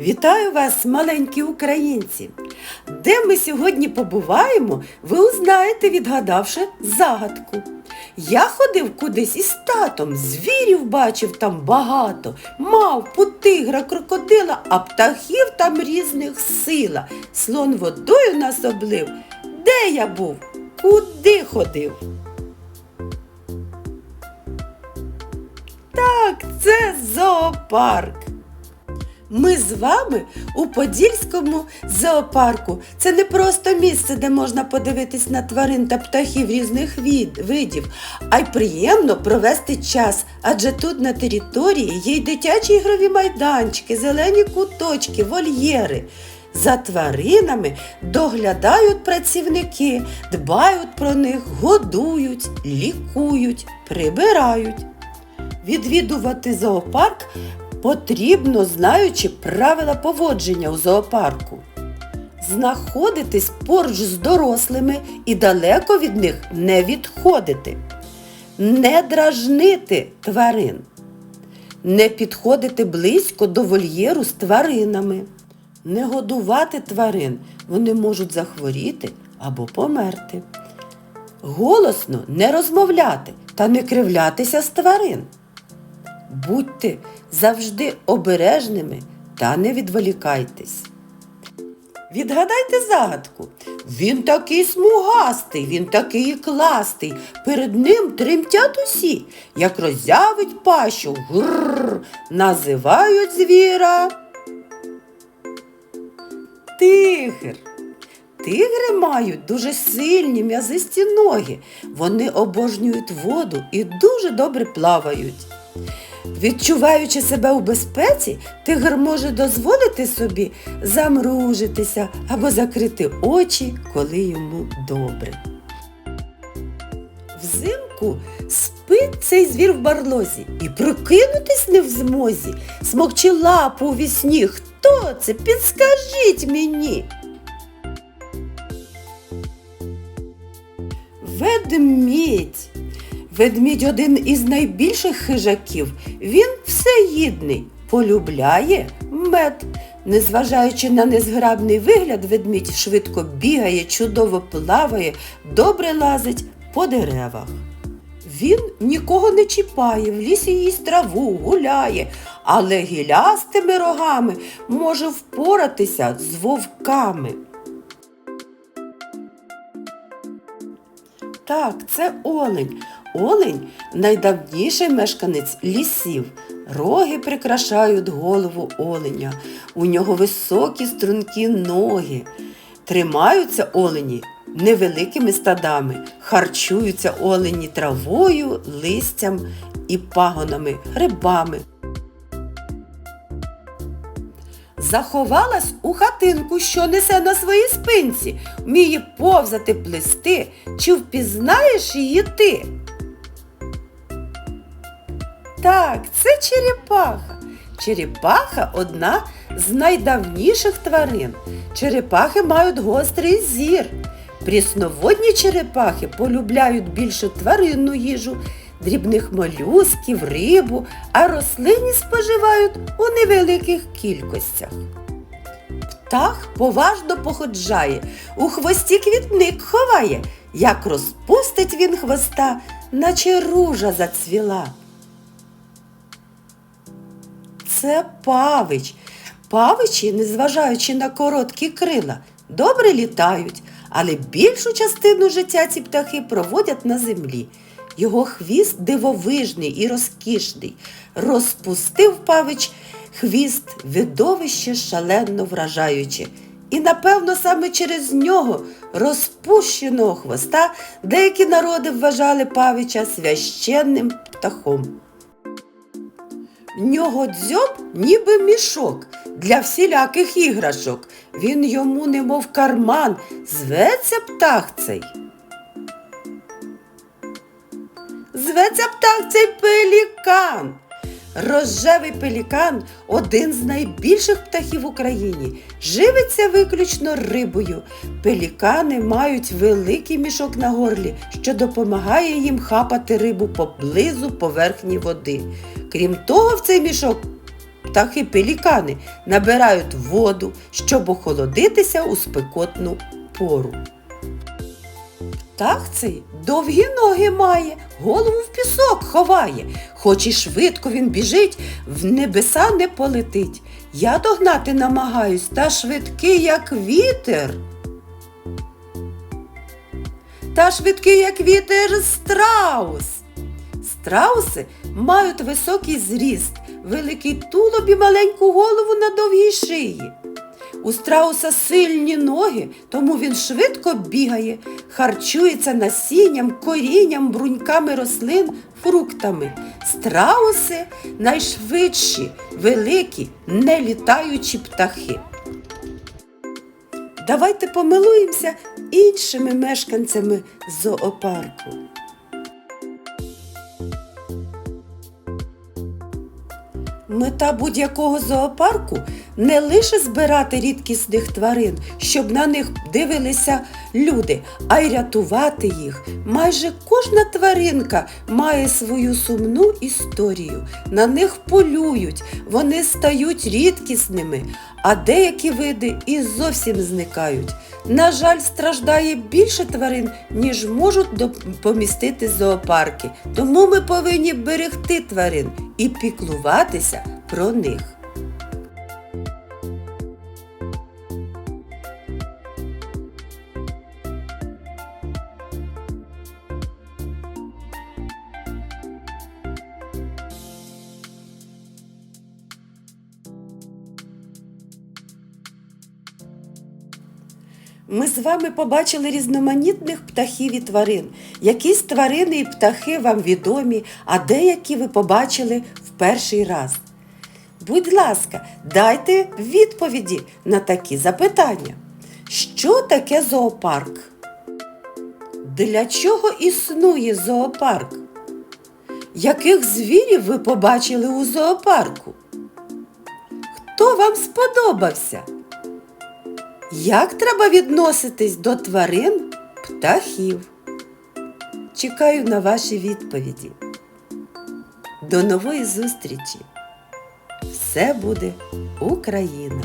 Вітаю вас, маленькі українці! Де ми сьогодні побуваємо, ви узнаєте, відгадавши загадку. Я ходив кудись із татом, звірів бачив там багато, мавпу, тигра, крокодила, а птахів там різних сила. Слон водою нас облив. Де я був? Куди ходив? Так, це зоопарк. Ми з вами у Подільському зоопарку. Це не просто місце, де можна подивитись на тварин та птахів різних від, видів, а й приємно провести час, адже тут на території є й дитячі ігрові майданчики, зелені куточки, вольєри. За тваринами доглядають працівники, дбають про них, годують, лікують, прибирають. Відвідувати зоопарк потрібно, знаючи правила поводження у зоопарку. Знаходитись поруч з дорослими і далеко від них не відходити. Не дражнити тварин. Не підходити близько до вольєру з тваринами. Не годувати тварин. Вони можуть захворіти або померти. Голосно не розмовляти та не кривлятися з тварин. Будьте завжди обережними та не відволікайтесь. Відгадайте загадку. Він такий смугастий, він такий кластий. Перед ним тремтять усі, як роззявить пащу, грррр, називають звіра. Тигр. Тигри мають дуже сильні м'язисті ноги. Вони обожнюють воду і дуже добре плавають. Відчуваючи себе у безпеці, тигр може дозволити собі замружитися або закрити очі, коли йому добре. Взимку спить цей звір в барлозі і прокинутись не в змозі. Смокче лапу у вісні. Хто це? Підскажіть мені. Ведмідь. Ведмідь один із найбільших хижаків. Він всеїдний, полюбляє мед. Незважаючи на незграбний вигляд, ведмідь швидко бігає, чудово плаває, добре лазить по деревах. Він нікого не чіпає, в лісі їсть траву, гуляє, але гілястими рогами може впоратися з вовками. Так, це олень. Олень найдавніший мешканець лісів. Роги прикрашають голову оленя. У нього високі стрункі ноги. Тримаються олені невеликими стадами, харчуються олені травою, листям і пагонами, грибами. Заховалась у хатинку, що несе на своїй спинці, вміє повзати плести, чи впізнаєш її ти? Так, це черепаха. Черепаха одна з найдавніших тварин. Черепахи мають гострий зір. Прісноводні черепахи полюбляють більше тваринну їжу, дрібних молюсків, рибу, а рослині споживають у невеликих кількостях. Птах поважно походжає, у хвості квітник ховає, як розпустить він хвоста, наче ружа зацвіла. Це павич. Павичі, незважаючи на короткі крила, добре літають, але більшу частину життя ці птахи проводять на землі. Його хвіст дивовижний і розкішний. Розпустив павич хвіст, видовище шалено вражаюче. І, напевно, саме через нього, розпущеного хвоста, деякі народи вважали павича священним птахом. В нього дзьоб ніби мішок для всіляких іграшок. Він йому немов карман, зветься птах цей. Зветься птах цей пелікан. Рожевий пелікан один з найбільших птахів в Україні. Живиться виключно рибою. Пелікани мають великий мішок на горлі, що допомагає їм хапати рибу поблизу поверхні води. Крім того, в цей мішок птахи-пелікани набирають воду, щоб охолодитися у спекотну пору. Птах цей довгі ноги має, голову в пісок ховає. Хоч і швидко він біжить, в небеса не полетить. Я догнати намагаюсь, та швидкий, як вітер. Та швидкий, як вітер, страус. Страуси мають високий зріст, великий тулуб і маленьку голову на довгій шиї. У страуса сильні ноги, тому він швидко бігає, харчується насінням, корінням, бруньками рослин, фруктами. Страуси найшвидші, великі, нелітаючі птахи. Давайте помилуємося іншими мешканцями зоопарку. Мета будь-якого зоопарку не лише збирати рідкісних тварин, щоб на них дивилися люди, а й рятувати їх. Майже кожна тваринка має свою сумну історію. На них полюють, вони стають рідкісними, а деякі види і зовсім зникають. На жаль, страждає більше тварин, ніж можуть помістити зоопарки. Тому ми повинні берегти тварин і піклуватися про них. Ми з вами побачили різноманітних птахів і тварин. Якісь тварини і птахи вам відомі, а деякі ви побачили в перший раз. Будь ласка, дайте відповіді на такі запитання. Що таке зоопарк? Для чого існує зоопарк? Яких звірів ви побачили у зоопарку? Хто вам сподобався? Як треба відноситись до тварин птахів? Чекаю на ваші відповіді. До нової зустрічі! Все буде Україна!